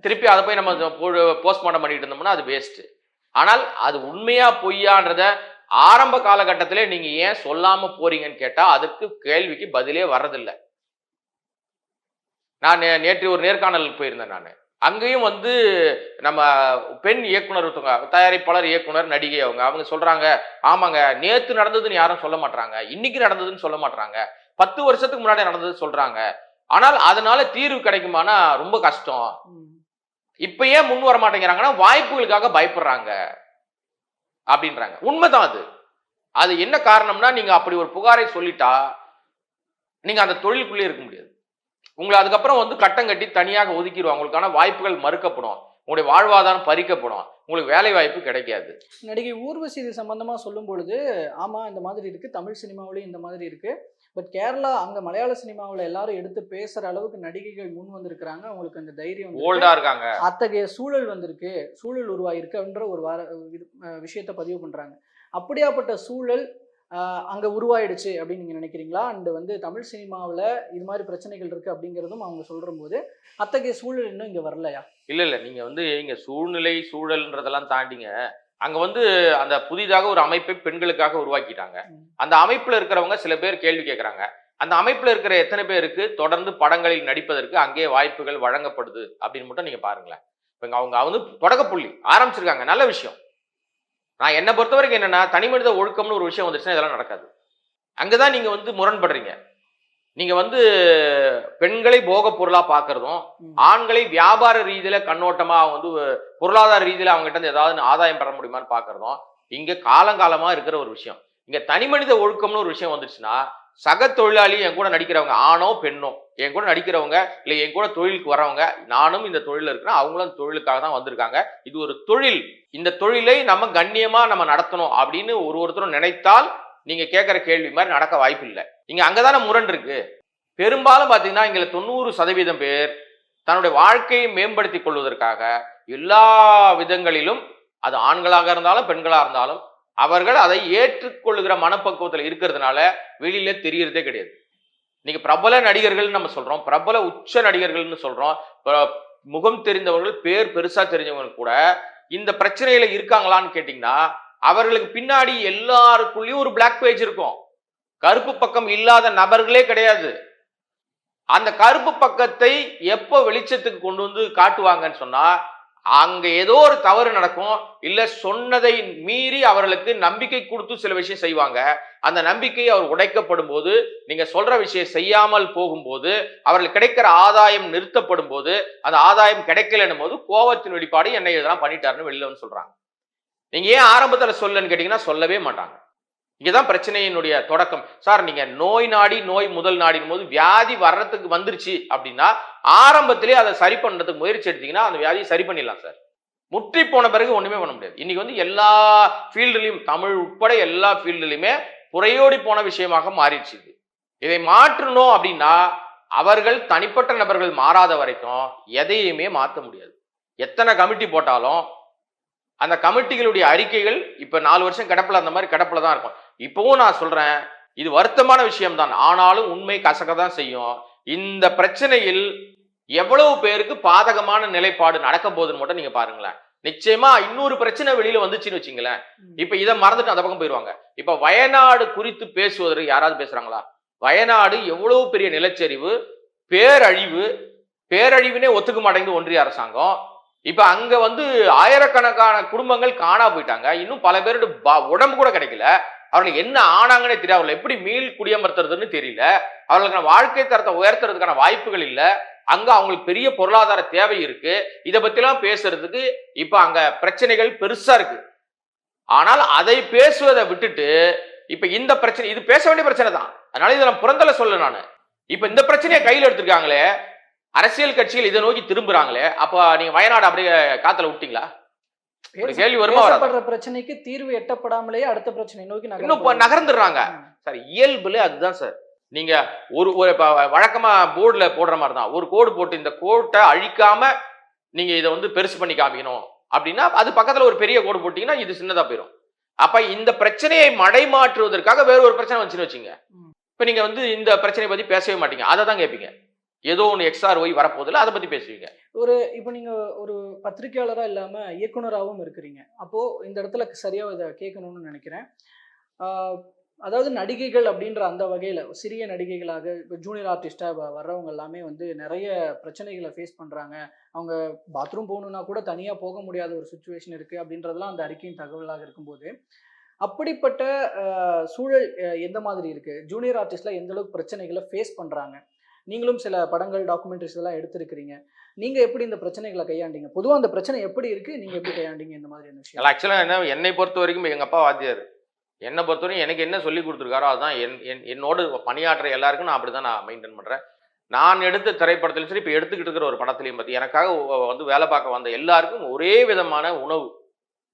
Speaker 1: திருப்பி அதை போய் நம்ம போஸ்ட்மார்ட்டம் பண்ணிட்டு இருந்தோம்னா அது வேஸ்ட் ஆனால் அது உண்மையா பொய்யான்றத ஆரம்ப காலகட்டத்திலே நீங்க ஏன் சொல்லாம போறீங்கன்னு கேட்டா அதுக்கு கேள்விக்கு பதிலே வர்றதில்லை. நான் நே- நேற்று ஒரு நேர்காணல் போயிருந்தேன் நான். அங்கேயும் வந்து நம்ம பெண் இயக்குனர் ஒருத்தவங்க தயாரிப்பாளர் இயக்குனர் நடிகை அவங்க அவங்க சொல்றாங்க ஆமாங்க நேத்து நடந்ததுன்னு யாரும் சொல்ல மாட்டாங்க இன்னைக்கு நடந்ததுன்னு சொல்ல மாட்டாங்க பத்து வருஷத்துக்கு முன்னாடி நடந்தது சொல்றாங்க. ஆனால் அதனால தீர்வு கிடைக்குமானா ரொம்ப கஷ்டம். இப்ப ஏன் முன் வர மாட்டேங்கிறாங்கன்னா வாய்ப்புகளுக்காக பயப்படுறாங்க அப்படின்றாங்க. உண்மைதான் அது. அது என்ன காரணம்னா நீங்க அப்படி ஒரு புகாரை சொல்லிட்டா நீங்க அந்த தொழிலுக்குள்ளே இருக்க முடியாது. உங்களை அதுக்கப்புறம் வந்து கட்டம் கட்டி தனியாக ஒதுக்கிடுவாங்க. உங்களுக்கான வாய்ப்புகள் மறுக்கப்படும். உங்களுடைய வாழ்வாதாரம் பறிக்கப்படும். உங்களுக்கு வேலை வாய்ப்பு கிடைக்காது.
Speaker 2: நடிகை ஊர்வசி இது சம்பந்தமா சொல்லும் பொழுது ஆமா இந்த மாதிரி இருக்கு. தமிழ் சினிமாவிலையும் இந்த மாதிரி இருக்கு. பட் கேரளா அங்க மலையாள சினிமாவுல எல்லாரும் எடுத்து பேசுற அளவுக்கு நடிகைகள் முன் வந்திருக்கிறாங்க. அவங்களுக்கு அந்த தைரியம் வந்திருக்கு.
Speaker 1: ஓல்டா இருக்காங்க.
Speaker 2: அத்தகைய சூழல் வந்திருக்கு. சூழல் அப்படின்ற ஒரு வார விஷயத்த பதிவு பண்றாங்க. அப்படியாப்பட்ட சூழல் அங்க உருவாயிடுச்சு அப்படின்னு நீங்க நினைக்கிறீங்களா? அண்ட் வந்து தமிழ் சினிமாவுல இது மாதிரி பிரச்சனைகள் இருக்கு அப்படிங்கிறதும் அவங்க சொல்ற போது அத்தகைய சூழல் இன்னும் இங்க வரலையா?
Speaker 1: இல்ல இல்ல. நீங்க வந்து இங்க சூழ்நிலை சூழல்ன்றதெல்லாம் தாண்டிங்க. அங்க வந்து அந்த புதிதாக ஒரு அமைப்பை பெண்களுக்காக உருவாக்கிட்டாங்க. அந்த அமைப்புல இருக்கிறவங்க சில பேர் கேள்வி கேட்கறாங்க அந்த அமைப்புல இருக்கிற எத்தனை பேருக்கு தொடர்ந்து படங்களில் நடிப்பதற்கு அங்கே வாய்ப்புகள் வழங்கப்படுது அப்படின்னு மட்டும் நீங்க பாருங்களேன். இப்ப அவங்க வந்து தொடக்கப்புள்ளி ஆரம்பிச்சிருக்காங்க. நல்ல விஷயம். நான் என்னை பொறுத்த வரைக்கும் என்னன்னா தனி மனித ஒழுக்கம்னு ஒரு விஷயம் வந்துச்சுன்னா இதெல்லாம் நடக்காது. அங்கதான் நீங்க வந்து முரண்படுறீங்க. நீங்க வந்து பெண்களை போக பொருளா பாக்குறதும்
Speaker 2: ம்.
Speaker 1: ஆண்களை வியாபார ரீதியில கண்ணோட்டமா வந்து பொருளாதார ரீதியில அவங்க கிட்ட இருந்து ஏதாவது ஆதாயம் பெற முடியுமான்னு பாக்குறதும் இங்க காலங்காலமா இருக்கிற ஒரு விஷயம். இங்க தனி மனித ஒழுக்கம்னு ஒரு விஷயம் வந்துச்சுன்னா சக தொழிலாளி என் கூட நடிக்கிறவங்க ஆணோ பெண்ணோ என் கூட நடிக்கிறவங்க இல்லை என் கூட தொழிலுக்கு வரவங்க நானும் இந்த தொழில் இருக்கிறேன் அவங்களும் அந்த தொழிலுக்காக தான் வந்திருக்காங்க. இது ஒரு தொழில். இந்த தொழிலை நம்ம கண்ணியமா நம்ம நடத்தணும் அப்படின்னு ஒரு ஒருத்தரும் நினைத்தால் நீங்க கேட்குற கேள்வி மாதிரி நடக்க வாய்ப்பு இல்லை இங்க அங்கதானே முரண் இருக்கு. பெரும்பாலும் பாத்தீங்கன்னா இங்க தொண்ணூறு சதவீதம் பேர் தன்னுடைய வாழ்க்கையை மேம்படுத்திக் கொள்வதற்காக எல்லா விதங்களிலும் அது ஆண்களாக இருந்தாலும் பெண்களாக இருந்தாலும் அவர்கள் அதை ஏற்றுக்கொள்ளுகிற மனப்பக்குவத்தில் இருக்கிறதுனால வெளியில தெரியறதே கிடையாது. நீங்க பிரபல நடிகர்கள் நம்ம சொல்றோம். பிரபல உச்ச நடிகர்கள்னு சொல்றோம். முகம் தெரிந்தவர்கள் பேர் பெருசா தெரிஞ்சவங்க கூட இந்த பிரச்சனையில இருக்காங்களான்னு கேட்டீங்கன்னா அவர்களுக்கு பின்னாடி எல்லாருக்குள்ளேயும் ஒரு பிளாக் பேஜ் இருக்கும். கருப்பு பக்கம் இல்லாத நபர்களே கிடையாது. அந்த கருப்பு பக்கத்தை எப்போ வெளிச்சத்துக்கு கொண்டு வந்து காட்டுவாங்கன்னு சொன்னா அங்க ஏதோ ஒரு தவறு நடக்கும். இல்ல சொன்னதை மீறி அவர்களுக்கு நம்பிக்கை கொடுத்து சில விஷயம் செய்வாங்க. அந்த நம்பிக்கை அவர் உடைக்கப்படும் போது நீங்க சொல்ற விஷயம் செய்யாமல் போகும்போது அவர்கள் கிடைக்கிற ஆதாயம் நிறுத்தப்படும் போது அந்த ஆதாயம் கிடைக்கலன்னும் போது கோவத்தின் வெளிப்பாடு என்னை இதெல்லாம் பண்ணிட்டாருன்னு வெளியில வந்து சொல்றாங்க. நீங்க ஏன் ஆரம்பத்துல சொல்லுன்னு கேட்டீங்கன்னா சொல்லவே மாட்டாங்க. இங்கதான் பிரச்சனையினுடைய தொடக்கம். சார் நீங்க நோய் நாடி நோய் முதல் நாடின் போது வியாதி வர்றதுக்கு வந்துருச்சு அப்படின்னா ஆரம்பத்திலே அதை சரி பண்றதுக்கு முயற்சி எடுத்தீங்கன்னா அந்த வியாதியை சரி பண்ணிடலாம் சார். முற்றி போன பிறகு ஒண்ணுமே பண்ண முடியாது. இன்னைக்கு வந்து எல்லா ஃபீல்டுலையும் தமிழ் உட்பட எல்லா ஃபீல்டுலையுமே புறையோடி போன விஷயமாக மாறிடுச்சு இது. இதை மாற்றணும் அப்படின்னா அவர்கள் தனிப்பட்ட நபர்கள் மாறாத வரைக்கும் எதையுமே மாற்ற முடியாது. எத்தனை கமிட்டி போட்டாலும் அந்த கமிட்டிகளுடைய அறிக்கைகள் இப்ப நாலு வருஷம் கிடப்பில் அந்த மாதிரி கிடப்பில் தான் இருக்கும். இப்பவும் நான் சொல்றேன் இது வருத்தமான விஷயம்தான். ஆனாலும் உண்மை கசக்க தான் செய்யும். இந்த பிரச்சனையில் எவ்வளவு பேருக்கு பாதகமான நிலைப்பாடு நடக்க போகுதுன்னு மட்டும் நீங்க பாருங்களேன். நிச்சயமா இன்னொரு பிரச்சனை வெளியில வந்துச்சுன்னு வச்சுங்களேன். இப்ப இதை மறந்துட்டு அந்த பக்கம் போயிடுவாங்க இப்ப வயநாடு குறித்து பேசுவதற்கு யாராவது பேசுறாங்களா? வயநாடு எவ்வளவு பெரிய நிலச்சரிவு பேரழிவு பேரழிவினே ஒத்துக்க மாட்டேங்குது ஒன்றிய அரசாங்கம். இப்ப அங்க வந்து ஆயிரக்கணக்கான குடும்பங்கள் காணா போயிட்டாங்க. இன்னும் பல பேரோட ப- உடம்பு கூட கிடைக்கல. அவர்களுக்கு என்ன ஆனாங்கன்னே தெரியல அவர்களை எப்படி மீள் குடியமர்த்துறதுன்னு தெரியல. அவர்களுக்கான வாழ்க்கை தரத்தை உயர்த்துறதுக்கான வாய்ப்புகள் இல்லை. அங்க அவங்களுக்கு பெரிய பொருளாதார தேவை இருக்கு. இதை பத்திலாம் பேசுறதுக்கு இப்ப அங்க பிரச்சனைகள் பெருசா இருக்கு. ஆனால் அதை பேசுவதை விட்டுட்டு இப்ப இந்த பிரச்சனை இது பேச வேண்டிய பிரச்சனை தான். அதனால இதை நான் புறந்தல சொல்ல நான். இப்ப இந்த பிரச்சனையை கையில் எடுத்திருக்காங்களே அரசியல் கட்சிகள் இதை நோக்கி திரும்புறாங்களே அப்போ நீங்க வயநாடு அப்படியே காத்துல விட்டீங்களா? கேள்வி வருமா வராதா?
Speaker 2: பிரச்சனைக்கு தீர்வு எட்டப்படாமலேயே அடுத்த பிரச்சனை நோக்கி
Speaker 1: இன்னும் நகர்ந்துடுறாங்க. சார் இயல்புல அதுதான் சார். நீங்க ஒரு ஒரு வழக்கமா போர்டுல போடுற மாதிரி தான் ஒரு கோடு போட்டு இந்த கோட்டை அழிக்காம நீங்க இதை வந்து பெருசு பண்ணி காமிக்கணும். அப்படின்னா அது பக்கத்துல ஒரு பெரிய கோடு போட்டீங்கன்னா இது சின்னதா போயிடும் அப்ப இந்த பிரச்சனையை மடை மாற்றுவதற்காக வேற ஒரு பிரச்சனை வந்துச்சுன்னு வச்சுங்க. இப்ப நீங்க வந்து இந்த பிரச்சனையை பத்தி பேசவே மாட்டீங்க. அதை தான் கேட்பீங்க ஏதோ ஒன்று எக்ஸ்ஆர் ஒய் வரப்போதில்லை அதை பற்றி பேசுவீங்க.
Speaker 2: ஒரு இப்போ நீங்கள் ஒரு பத்திரிகையாளராக இல்லாமல் இயக்குனராகவும் இருக்கிறீங்க. அப்போது இந்த இடத்துல சரியாக இதை கேட்கணும்னு நினைக்கிறேன். அதாவது நடிகைகள் அப்படின்ற அந்த வகையில் சிறிய நடிகைகளாக இப்போ ஜூனியர் ஆர்டிஸ்டாக வர்றவங்க எல்லாமே வந்து நிறைய பிரச்சனைகளை ஃபேஸ் பண்ணுறாங்க அவங்க பாத்ரூம் போகணுன்னா கூட தனியாக போக முடியாத ஒரு சுச்சுவேஷன் இருக்குது அப்படின்றதெல்லாம் அந்த அறிக்கையின் தகவலாக இருக்கும்போது அப்படிப்பட்ட சூழல் எந்த மாதிரி இருக்குது ஜூனியர் ஆர்டிஸ்டில் எந்த அளவுக்கு பிரச்சனைகளை ஃபேஸ் பண்ணுறாங்க நீங்களும் சில படங்கள் டாக்குமெண்ட்ரிஸ் எல்லாம் எடுத்திருக்கிறீங்க. நீங்க எப்படி இந்த பிரச்சனைகளை கையாண்டீங்க? பொதுவாக அந்த பிரச்சனை எப்படி இருக்கு? நீங்க எப்படி கையாண்டீங்க இந்த மாதிரியான விஷயம்?
Speaker 1: ஆக்சுவலாக என்ன என்னை பொறுத்த வரைக்கும் எங்கள் அப்பா வாத்தியார். என்னை பொறுத்த வரைக்கும் எனக்கு என்ன சொல்லி கொடுத்துருக்காரோ அதுதான் என் என் என்னோடு பணியாற்ற எல்லாருக்கும் நான் அப்படி தான் நான் மெயின்டைன் பண்ணுறேன் நான் எடுத்த திரைப்படத்திலும் சரி இப்போ எடுத்துக்கிட்டு இருக்கிற ஒரு படத்துலையும் பற்றி எனக்காக வந்து வேலை பார்க்க வந்த எல்லாருக்கும் ஒரே விதமான உணவு.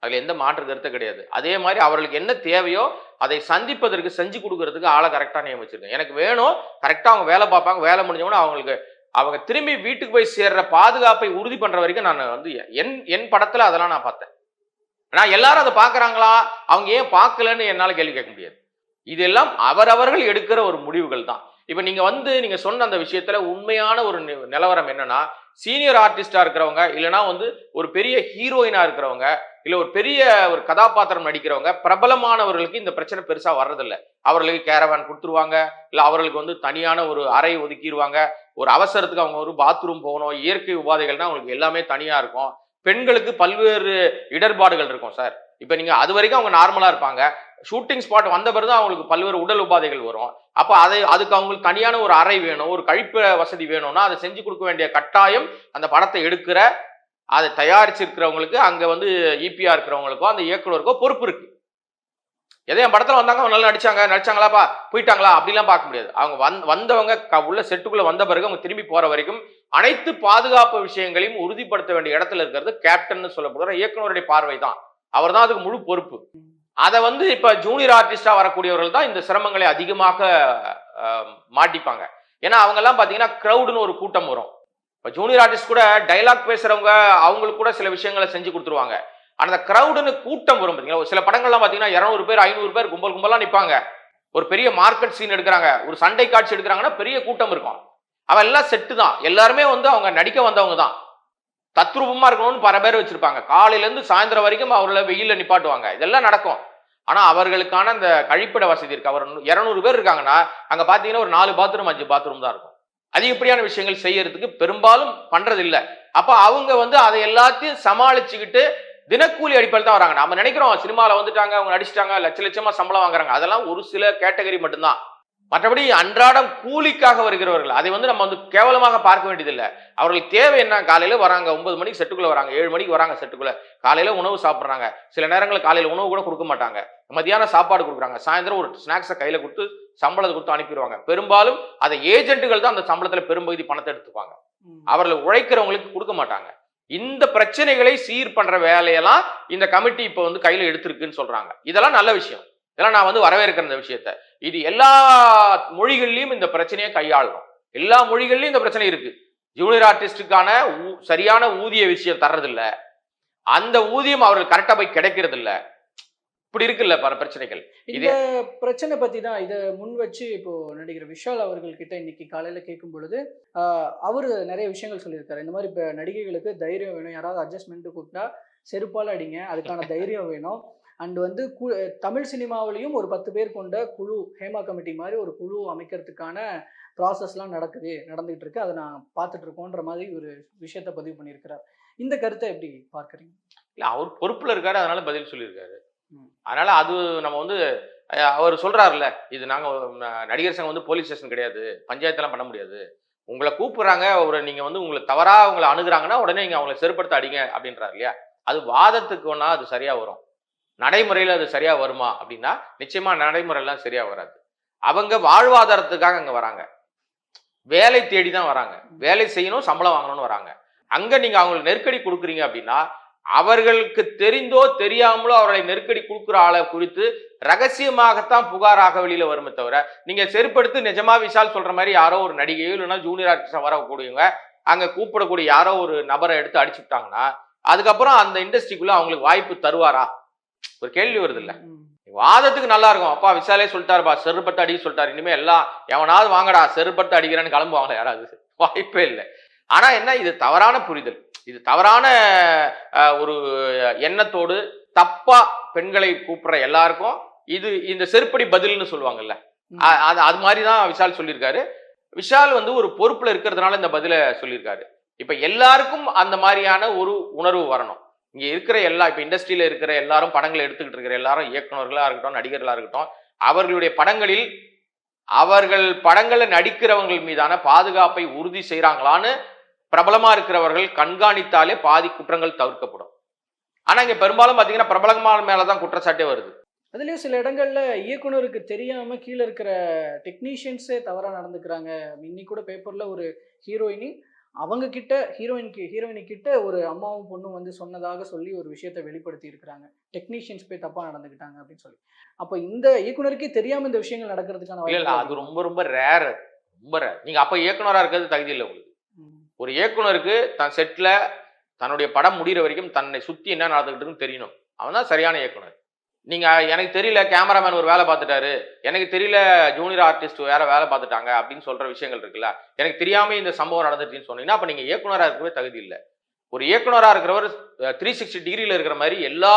Speaker 1: அதில் எந்த மாற்று கருத்தை கிடையாது. அதே மாதிரி அவர்களுக்கு என்ன தேவையோ அதை சந்திப்பதற்கு செஞ்சு கொடுக்கறதுக்கு ஆளை கரெக்டாக நியமிச்சிருக்கேன் எனக்கு வேணும் கரெக்டாக அவங்க வேலை பார்ப்பாங்க வேலை முடிஞ்சவொடனே அவங்களுக்கு அவங்க திரும்பி வீட்டுக்கு போய் சேர்ற பாதுகாப்பை உறுதி பண்ணுற வரைக்கும் நான் வந்து என் என் படத்தில் அதெல்லாம் நான் பார்த்தேன். நான் எல்லாரும் அதை பார்க்குறாங்களா? அவங்க ஏன் பார்க்கலன்னு என்னால் கேள்வி கேட்க முடியாது. இதெல்லாம் அவரவர்கள் எடுக்கிற ஒரு முடிவுகள் தான். இப்போ நீங்கள் வந்து நீங்கள் சொன்ன அந்த விஷயத்தில் உண்மையான ஒரு நிலவரம் என்னன்னா சீனியர் ஆர்டிஸ்டாக இருக்கிறவங்க இல்லைன்னா வந்து ஒரு பெரிய ஹீரோயினாக இருக்கிறவங்க இல்லை ஒரு பெரிய ஒரு கதாபாத்திரம் நடிக்கிறவங்க பிரபலமானவர்களுக்கு இந்த பிரச்சனை பெருசாக வர்றதில்ல. அவர்களுக்கு கேரவான் கொடுத்துருவாங்க. இல்லை அவர்களுக்கு வந்து தனியான ஒரு அறை ஒதுக்கிடுவாங்க ஒரு அவசரத்துக்கு அவங்க ஒரு பாத்ரூம் போகணும். இயற்கை உபாதைகள்னா அவங்களுக்கு எல்லாமே தனியாக இருக்கும். பெண்களுக்கு பல்வேறு இடர்பாடுகள் இருக்கும் சார். இப்போ நீங்கள் அது வரைக்கும் அவங்க நார்மலாக இருப்பாங்க. ஷூட்டிங் ஸ்பாட் வந்த பிறகு அவங்களுக்கு பல்வேறு உடல் உபாதைகள் வரும். அப்போ அதை அதுக்கு அவங்களுக்கு தனியான ஒரு அறை வேணும். ஒரு கழிப்பு வசதி வேணும்னா அதை செஞ்சு கொடுக்க வேண்டிய கட்டாயம் அந்த படத்தை எடுக்கிற அதை தயாரிச்சிருக்கிறவங்களுக்கு அங்கே வந்து இபிஆர் இருக்கிறவங்களுக்கோ அந்த இயக்குனருக்கோ பொறுப்பு இருக்கு. எதோ என் படத்தில் வந்தாங்க அவங்க நல்லா நடிச்சாங்க நடிச்சாங்களாப்பா போயிட்டாங்களா? அப்படிலாம் பார்க்க முடியாது. அவங்க வந் வந்தவங்க க- உள்ள செட்டுக்குள்ளே வந்த பிறகு அவங்க திரும்பி போகிற வரைக்கும் அனைத்து பாதுகாப்பு விஷயங்களையும் உறுதிப்படுத்த வேண்டிய இடத்துல இருக்கிறது கேப்டன் சொல்லப்படுற இயக்குனருடைய பார்வை தான். அவர் தான் அதுக்கு முழு பொறுப்பு. அதை வந்து இப்போ ஜூனியர் ஆர்டிஸ்டாக வரக்கூடியவர்கள் தான் இந்த சிரமங்களை அதிகமாக மாட்டிப்பாங்க. ஏன்னா அவங்கெல்லாம் பார்த்தீங்கன்னா க்ரௌடுன்னு ஒரு கூட்டம் வரும். இப்போ ஜூனியர் ஆர்டிஸ்ட் கூட டைலாக் பேசுறவங்க அவங்களுக்கு கூட சில விஷயங்களை செஞ்சு கொடுத்துருவாங்க. ஆனால் அந்த க்ரௌடுன்னு கூட்டம் வரும் பார்த்தீங்களா சில படங்கள்லாம் பார்த்தீங்கன்னா இரநூறு பேர் ஐநூறு பேர் கும்பல் கும்பலாக நிப்பாங்க. ஒரு பெரிய மார்க்கெட் சீன் எடுக்கிறாங்க. ஒரு சண்டை காட்சி எடுக்கிறாங்கன்னா பெரிய கூட்டம் இருக்கும். அவன் எல்லாம் செட்டு தான். எல்லாருமே வந்து அவங்க நடிக்க வந்தவங்க தான். தத்ரூபமாக இருக்கணும்னு பல பேர் வச்சிருப்பாங்க. காலையிலேருந்து சாயந்தரம் வரைக்கும் அவர்களை வெயிலில் நிப்பாட்டுவாங்க. இதெல்லாம் நடக்கும். ஆனால் அவர்களுக்கான அந்த கழிப்பிட வசதி இருக்கு. அவர் இரநூறு பேர் இருக்காங்கன்னா அங்கே பார்த்தீங்கன்னா ஒரு நாலு பாத்ரூம் அஞ்சு பாத்ரூம் தான் இருக்கும். அதிகப்படியான விஷயங்கள் செய்யறதுக்கு பெரும்பாலும் பண்றது அப்போ அப்ப அவங்க வந்து அதை எல்லாத்தையும் சமாளிச்சுக்கிட்டு தினக்கூலி அடிப்படையில் தான் வராங்க. நம்ம நினைக்கிறோம் சினிமாவில் வந்துட்டாங்க அவங்க நடிச்சிட்டாங்க லட்ச லட்சமா சம்பளம் வாங்குறாங்க. அதெல்லாம் ஒரு சில கேட்டகரி மட்டும்தான். மற்றபடி அன்றாடம் கூலிக்காக வருகிறவர்கள் அதை வந்து நம்ம வந்து கேவலமாக பார்க்க வேண்டியதில்லை. அவர்களுக்கு தேவை என்ன? காலையில வராங்க ஒன்பது மணிக்கு செட்டுக்குள்ள வராங்க ஏழு மணிக்கு வராங்க செட்டுக்குள்ள. காலையில உணவு சாப்பிட்றாங்க. சில நேரங்களில் காலையில உணவு கூட கொடுக்க மாட்டாங்க. மத்தியானம் சாப்பாடு கொடுக்குறாங்க. சாயந்தரம் ஒரு ஸ்நாக்ஸை கையில கொடுத்து சம்பளத்தை கொடுத்து அனுப்பிடுவாங்க. பெரும்பாலும் அதை ஏஜென்ட்டுகள் தான் அந்த சம்பளத்துல பெரும்பகுதி பணத்தை எடுத்துப்பாங்க. அவர்கள் உழைக்கிறவங்களுக்கு கொடுக்க மாட்டாங்க. இந்த பிரச்சனைகளை சீர் பண்ற வேலையெல்லாம் இந்த கமிட்டி இப்போ வந்து கையில எடுத்திருக்குன்னு சொல்றாங்க. இதெல்லாம் நல்ல விஷயம். இதெல்லாம் நான் வந்து வரவேற்கிற இந்த விஷயத்த. இது எல்லா மொழிகள்லயும் இந்த பிரச்சனையை கையாளணும். எல்லா மொழிகள்லயும் இந்த பிரச்சனை இருக்கு. ஜூனியர் ஆர்டிஸ்டுக்கான சரியான ஊதிய விஷயம் தர்றதில்ல. அந்த ஊதியம் அவர்கள் கரெக்டா போய் கிடைக்கிறது இல்ல இப்படி இருக்குல்ல பல பிரச்சனைகள்.
Speaker 2: இந்த பிரச்சனை பத்தி தான் இதை முன் வச்சு இப்போ நடிகர் விஷால் அவர்கள் கிட்ட இன்னைக்கு காலையில கேட்கும் பொழுது அவரு நிறைய விஷயங்கள் சொல்லியிருக்காரு. இந்த மாதிரி இப்போ நடிகைகளுக்கு தைரியம் வேணும். யாராவது அட்ஜஸ்ட்மெண்ட் கூப்பிட்டா செருப்பால் அடிங்க. அதுக்கான தைரியம் வேணும். அண்ட் வந்து கு- தமிழ் சினிமாவிலையும் ஒரு பத்து பேர் கொண்ட குழு ஹேமா கமிட்டி மாதிரி ஒரு குழு அமைக்கிறதுக்கான ப்ராசஸ்லாம் நடக்குது நடந்துகிட்டு இருக்கு. அதை நான் பார்த்துட்டு இருக்கோன்ற மாதிரி ஒரு விஷயத்த பதிவு பண்ணியிருக்கிறார். இந்த கருத்தை எப்படி பார்க்குறீங்க?
Speaker 1: இல்ல அவர் பொறுப்புல இருக்காரு. அதனால பதில் சொல்லியிருக்காரு. அதனால அது நம்ம வந்து அவர் சொல்றாருல்ல இது நாங்க நடிகர் சங்கம் வந்து போலீஸ் ஸ்டேஷன் கிடையாது பஞ்சாயத்தெல்லாம் பண்ண முடியாது. உங்களை கூப்பிடுறாங்க ஒரு நீங்க வந்து உங்களை தவறா உங்களை அணுகுறாங்கன்னா உடனே நீங்க அவங்களை செருப்படுத்த அடிங்க அப்படின்றாரு இல்லையா? அது வாதத்துக்கு ஒன்னா அது சரியா வரும். நடைமுறையில அது சரியா வருமா அப்படின்னா நிச்சயமா நடைமுறையெல்லாம் சரியா வராது. அவங்க வாழ்வாதாரத்துக்காக அங்க வராங்க. வேலை தேடி தான் வராங்க. வேலை செய்யணும் சம்பளம் வாங்கணும்னு வராங்க. அங்க நீங்க அவங்களுக்கு நெருக்கடி கொடுக்குறீங்க அப்படின்னா அவர்களுக்கு தெரிந்தோ தெரியாமலோ அவர்களை நெருக்கடி கொடுக்குற ஆளை குறித்து ரகசியமாகத்தான் புகாராக வெளியில வருமே தவிர நீங்க செருப்படுத்து நிஜமா விஷால் சொல்ற மாதிரி யாரோ ஒரு நடிகையோ இல்லைன்னா ஜூனியர் ஆர்டிஸ்டா வரக்கூடியவங்க அங்க கூப்பிடக்கூடிய யாரோ ஒரு நபரை எடுத்து அடிச்சு விட்டாங்கன்னா அதுக்கப்புறம் அந்த இண்டஸ்ட்ரிக்குள்ள அவங்களுக்கு வாய்ப்பு தருவாரா? ஒரு கேள்வி வருது இல்ல. வாதத்துக்கு நல்லா இருக்கும். அப்பா விசாலே சொல்லிட்டாருப்பா செருப்பத்தை அடிக்க சொல்லிட்டாரு. இனிமே எல்லாம் எவனாவது வாங்கடா செருப்பத்தை அடிக்கிறேன்னு கிளம்புவாங்களா யாராவது. வாய்ப்பே இல்லை. ஆனா என்ன இது தவறான புரிதல். இது தவறான ஒரு எண்ணத்தோடு தப்பா பெண்களை கூப்பிடுற எல்லாருக்கும் இது இந்த செருப்படி பதில்னு சொல்லுவாங்கல்ல. அது அது மாதிரி தான் விஷால் சொல்லியிருக்காரு. விஷால் வந்து ஒரு பொறுப்புல இருக்கிறதுனால இந்த பதிலை சொல்லியிருக்காரு. இப்ப எல்லாருக்கும் அந்த மாதிரியான ஒரு உணர்வு வரணும். இங்க இருக்கிற எல்லா இப்ப இண்டஸ்ட்ரியில இருக்கிற எல்லாரும் படங்களை எடுத்துக்கிட்டு இருக்கிற எல்லாரும் இயக்குனர்களா இருக்கட்டும் நடிகர்களா இருக்கட்டும் அவர்களுடைய படங்களில் அவர்கள் படங்கள்ல நடிக்கிறவங்கள் மீதான பாதுகாப்பை உறுதி செய்றாங்களான்னு பிரபலமா இருக்கிறவர்கள் கண்காணித்தாலே பாதி குற்றங்கள் தவிர்க்கப்படும். ஆனா இங்க பெரும்பாலும் பாத்தீங்கன்னா பிரபலமான மேலதான் குற்றச்சாட்டே வருது.
Speaker 2: அதுலயும் சில இடங்கள்ல இயக்குனருக்கு தெரியாம கீழே இருக்கிற டெக்னீஷியன்ஸே தவறா நடந்துக்கிறாங்க. இன்னைக்கு கூட பேப்பர்ல ஒரு ஹீரோயினி அவங்க கிட்ட ஹீரோயினுக்கு ஹீரோயினி கிட்ட ஒரு அம்மாவும் பொண்ணும் வந்து சொன்னதாக சொல்லி ஒரு விஷயத்தை வெளிப்படுத்தி இருக்கிறாங்க. டெக்னீஷியன்ஸ் போய் தப்பா நடந்துக்கிட்டாங்க அப்படின்னு சொல்லி. அப்போ இந்த இயக்குனருக்கே தெரியாம இந்த விஷயங்கள் நடக்கிறதுக்கான
Speaker 1: இல்ல அது ரொம்ப ரொம்ப ரேர் ரொம்ப ரேர் நீங்க அப்ப இயக்குனரா இருக்கிறது தகுதி இல்லை உங்களுக்கு. ஒரு இயக்குனருக்கு தன் செட்டில் தன்னுடைய படம் முடிகிற வரைக்கும் தன்னை சுற்றி என்ன நடந்துக்கிட்டுன்னு தெரியணும். அவன் தான் சரியான இயக்குனர். நீங்கள் எனக்கு தெரியல கேமராமேன் ஒரு வேலை பார்த்துட்டாரு. எனக்கு தெரியல ஜூனியர் ஆர்டிஸ்ட் வேற வேலை பார்த்துட்டாங்க அப்படின்னு சொல்கிற விஷயங்கள் இருக்குல்ல. எனக்கு தெரியாமல் இந்த சம்பவம் நடந்துட்டுன்னு சொன்னீங்கன்னா அப்போ நீங்கள் இயக்குனராக இருக்கவே தகுதி இல்லை. ஒரு இயக்குனராக இருக்கிறவர் த்ரீ சிக்ஸ்டி டிகிரியில் இருக்கிற மாதிரி எல்லா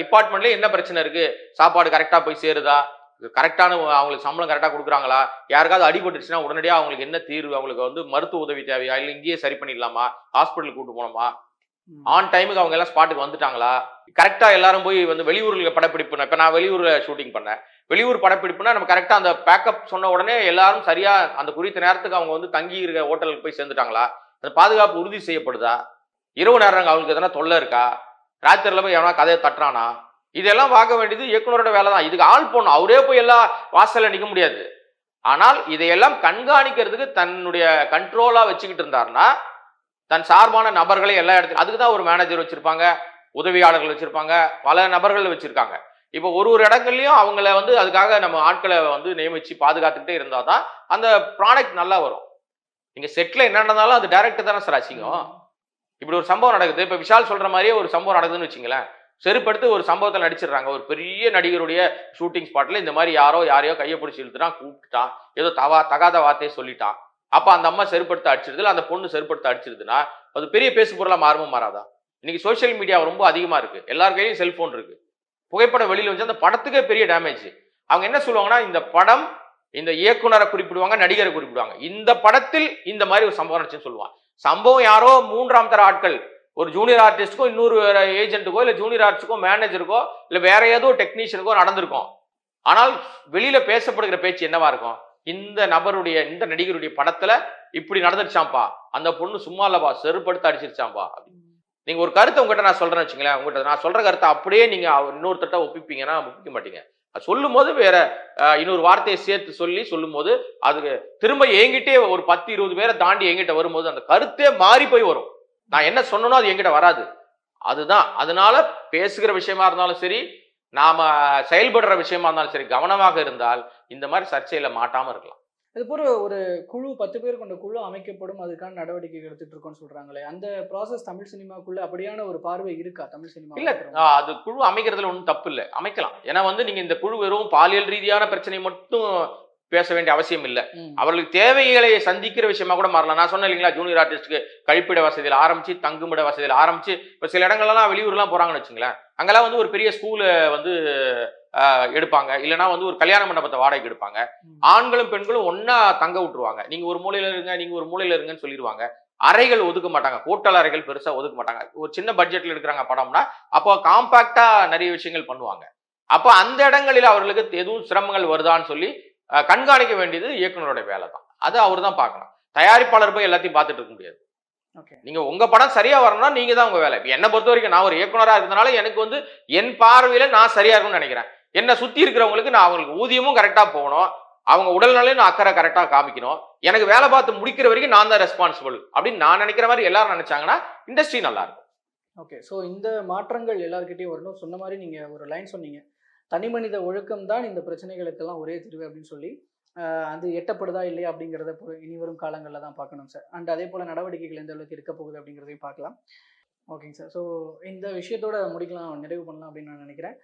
Speaker 1: டிபார்ட்மெண்ட்லேயும் என்ன பிரச்சனை இருக்குது சாப்பாடு கரெக்டாக போய் சேருதா? கரெக்டான அவங்களுக்கு சம்பளம் கரெக்டாக கொடுக்குறாங்களா? யாருக்காவது அடிபட்டுச்சுன்னா உடனடியாக அவங்களுக்கு என்ன தீர்வு? அவங்களுக்கு வந்து மருத்துவ உதவி தேவையா? இல்லை இங்கேயே சரி பண்ணிடலாமா? ஹாஸ்பிட்டலுக்கு கூட்டு போகணுமா?
Speaker 2: ம்.
Speaker 1: ஆன் டைமுக்கு அவங்க எல்லாம் ஸ்பாட்டுக்கு வந்துட்டாங்களா? கரெக்டாக எல்லாரும் போய் வந்து வெளியூர்ல படப்பிடிப்பு இப்போ நான் வெளியூர்ல ஷூட்டிங் பண்ணேன். வெளியூர் படப்பிடிப்புனா நம்ம கரெக்டாக அந்த பேக்கப் சொன்ன உடனே எல்லாரும் சரியா அந்த குறித்த நேரத்துக்கு அவங்க வந்து தங்கி இருக்க ஹோட்டலுக்கு போய் சேர்ந்துட்டாங்களா? அந்த பாதுகாப்பு உறுதி செய்யப்படுதா? இரவு நேரம் அவங்களுக்கு எதனா தொல்லை இருக்கா? ராத்திரில போய் எவனா கதையை தட்டுறானா? இதெல்லாம் பார்க்க வேண்டியது இயக்குனரோட வேலை தான் இதுக்கு ஆள் போடணும். அவரே போய் எல்லா வாசல்ல நிற்க முடியாது. ஆனால் இதையெல்லாம் கண்காணிக்கிறதுக்கு தன்னுடைய கண்ட்ரோலா வச்சுக்கிட்டு இருந்தாருன்னா தன் சார்பான நபர்களை எல்லா இடத்துலையும் அதுக்கு தான் ஒரு மேனேஜர் வச்சிருப்பாங்க உதவியாளர்கள் வச்சிருப்பாங்க பல நபர்கள் வச்சிருக்காங்க. இப்போ ஒரு ஒரு இடங்கள்லயும் அவங்கள வந்து அதுக்காக நம்ம ஆட்களை வந்து நியமிச்சு பாதுகாத்துக்கிட்டே இருந்தால் தான் அந்த ப்ராடக்ட் நல்லா வரும். நீங்க செட்ல என்ன நடந்தாலும் அது டைரக்டர் தானே சார் அசிங்கம். இப்படி ஒரு சம்பவம் நடக்குது. இப்போ விஷால் சொல்ற மாதிரியே ஒரு சம்பவம் நடக்குதுன்னு வச்சுங்களேன். செருப்படுத்து ஒரு சம்பவத்தில் நடிச்சிடுறாங்க. ஒரு பெரிய நடிகருடைய ஷூட்டிங் ஸ்பாட்டில் இந்த மாதிரி யாரோ யாரையோ கையை பிடிச்சி இழுத்துட்டான் கூப்பிட்டுட்டான் ஏதோ தவா தகாத வார்த்தையை சொல்லிட்டான் அப்போ அந்த அம்மா செருப்படுத்த அடிச்சிருது அந்த பொண்ணு செருப்படுத்த அடிச்சிருதுன்னா அது பெரிய பேசு பொருளாக மாறுமா மாறாதா? இன்னைக்கு சோஷியல் மீடியா ரொம்ப அதிகமாக இருக்கு. எல்லார் கையிலும் செல்ஃபோன் இருக்கு. புகைப்படம் வெளியில் வந்து அந்த படத்துக்கே பெரிய டேமேஜ் அவங்க என்ன சொல்லுவாங்கன்னா இந்த படம் இந்த இயக்குனரை குறிப்பிடுவாங்க நடிகரை குறிப்பிடுவாங்க. இந்த படத்தில் இந்த மாதிரி ஒரு சம்பவம் நடந்துச்சுன்னு சொல்லுவாங்க. சம்பவம் யாரோ மூன்றாம் தர ஆட்கள் ஒரு ஜூனியர் ஆர்டிஸ்ட்டுக்கோ இன்னொரு ஏஜென்ட்டுக்கோ இல்லை ஜூனியர் ஆர்டிஸ்டுக்கோ மேனேஜருக்கோ இல்லை வேற ஏதோ டெக்னீஷியனுக்கோ நடந்திருக்கும். ஆனால் வெளியில பேசப்படுகிற பேச்சு என்னவா இருக்கும்? இந்த நபருடைய இந்த நடிகருடைய படத்துல இப்படி நடந்துருச்சாம்பா. அந்த பொண்ணு சும்மா இல்லப்பா செருப்படுத்த அடிச்சிருச்சாம்பா. நீங்க ஒரு கருத்தை உங்ககிட்ட நான் சொல்றேன்னு வச்சுங்களேன் உங்ககிட்ட நான் சொல்ற கருத்தை அப்படியே நீங்க இன்னொருத்தட்ட ஒப்பிப்பீங்கன்னா ஒப்பிக்க மாட்டீங்க. சொல்லும் போது வேற இன்னொரு வார்த்தையை சேர்த்து சொல்லி சொல்லும் போது அதுக்கு திரும்ப என்கிட்டே ஒரு பத்து இருபது பேரை தாண்டி என்கிட்ட வரும்போது அந்த கருத்தே மாறி போய் வரும். நான் என்ன சொன்னனோ அது என்கிட்ட வராது. அதுதான். அதனால பேசுகிற விஷயமா இருந்தாலும் சரி நாம செயல்படுற விஷயமா இருந்தாலும் சரி கவனமாக இருந்தால் இந்த மாதிரி சர்ச்சையில மாட்டாம இருக்கலாம்.
Speaker 2: இது போல ஒரு குழு பத்து பேர் கொண்ட குழு அமைக்கப்படும். அதுக்கான நடவடிக்கை எடுத்துட்டு இருக்கோம்னு சொல்றாங்களே. அந்த ப்ராசஸ் தமிழ் சினிமாக்குள்ள அப்படியான ஒரு பார்வை இருக்கா? தமிழ் சினிமா
Speaker 1: இல்ல. அது குழு அமைக்கிறதுல ஒன்றும் தப்பு இல்லை. அமைக்கலாம். ஏன்னா வந்து நீங்க இந்த குழு வெறும் பாலியல் ரீதியான பிரச்சனை மட்டும் பேச வேண்டிய அவசியம் இல்லை. அவர்களுக்கு தேவைகளை சந்திக்கிற விஷயமா கூட மாறலாம். நான் சொன்னேன் இல்லைங்களா ஜூனியர் ஆர்டிஸ்ட்டுக்கு கழிப்பிட வசதியில் ஆரம்பிச்சு தங்குமிட வசதியில் ஆரம்பிச்சு இப்போ சில இடங்கள்லாம் வெளியூர்லாம் போறாங்கன்னு வச்சுங்களேன் அங்கெல்லாம் வந்து ஒரு பெரிய ஸ்கூலு வந்து எடுப்பாங்க. இல்லைன்னா வந்து ஒரு கல்யாண மண்டபத்தை வாடகைக்கு எடுப்பாங்க. ஆண்களும் பெண்களும் ஒண்ணா தங்க விட்டுருவாங்க. நீங்க ஒரு மூலையில இருங்க நீங்க ஒரு மூலையில இருங்கன்னு சொல்லிடுவாங்க. அறைகள் ஒதுக்க மாட்டாங்க. ஹோட்டல் அறைகள் பெருசா ஒதுக்க மாட்டாங்க. ஒரு சின்ன பட்ஜெட்ல எடுக்கிறாங்க படம்னா அப்போ காம்பாக்டா நிறைய விஷயங்கள் பண்ணுவாங்க. அப்போ அந்த இடங்களில் அவர்களுக்கு எதுவும் சிரமங்கள் வருதான்னு சொல்லி கண்காணிக்க வேண்டியது இயக்குனரோட வேலை தான் அது அவர் தான் பார்க்கணும். தயாரிப்பாளர் போய் எல்லாத்தையும் பார்த்துட்டு இருக்க முடியாது.
Speaker 2: ஓகே.
Speaker 1: நீங்க உங்க படம் சரியா வரணும்னா நீங்க தான் உங்க வேலை. என்னை பொறுத்த வரைக்கும் நான் ஒரு இயக்குனரா இருக்கிறதுனால எனக்கு வந்து என் பார்வையில நான் சரியா இருக்கும்னு நினைக்கிறேன். என்னை சுத்தி இருக்கிறவங்களுக்கு நான் அவங்களுக்கு ஊதியமும் கரெக்டா போகணும். அவங்க உடல்நிலையும் நான் அக்கறை கரெக்டா காமிக்கணும். எனக்கு வேலை பார்த்து முடிக்கிற வரைக்கும் நான் தான் ரெஸ்பான்சிபிள் அப்படின்னு நான் நினைக்கிற மாதிரி எல்லாரும் நினைச்சாங்கன்னா இண்டஸ்ட்ரி நல்லா இருக்கும்.
Speaker 2: ஓகே. ஸோ இந்த மாற்றங்கள் எல்லாருக்கிட்டையும் வரணும். சொன்ன மாதிரி நீங்க ஒரு லைன் சொன்னீங்க. தனி மனித ஒழுக்கம் தான் இந்த பிரச்சனைகளுக்கெல்லாம் ஒரே தீர்வு அப்படின்னு சொல்லி அது எட்டப்படுதா இல்லையா அப்படிங்கிறத பொறு- இனி வரும் காலங்களில் தான் பார்க்கணும் சார். அண்ட் அதே போல் நடவடிக்கைகள் எந்த அளவுக்கு இருக்க போகுது அப்படிங்கிறதையும் பார்க்கலாம். ஓகேங்க சார். ஸோ இந்த விஷயத்தோட முடிக்கலாம் நிறைவு பண்ணலாம் அப்படின்னு நான் நினைக்கிறேன்.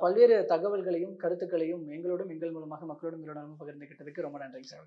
Speaker 2: பல்வேறு தகவல்களையும் கருத்துக்களையும் எங்களோடும் எங்கள் மூலமாக மக்களோடும் எங்களோட பகிர்ந்துக்கிட்டதுக்கு ரொம்ப நன்றிங்க சார்.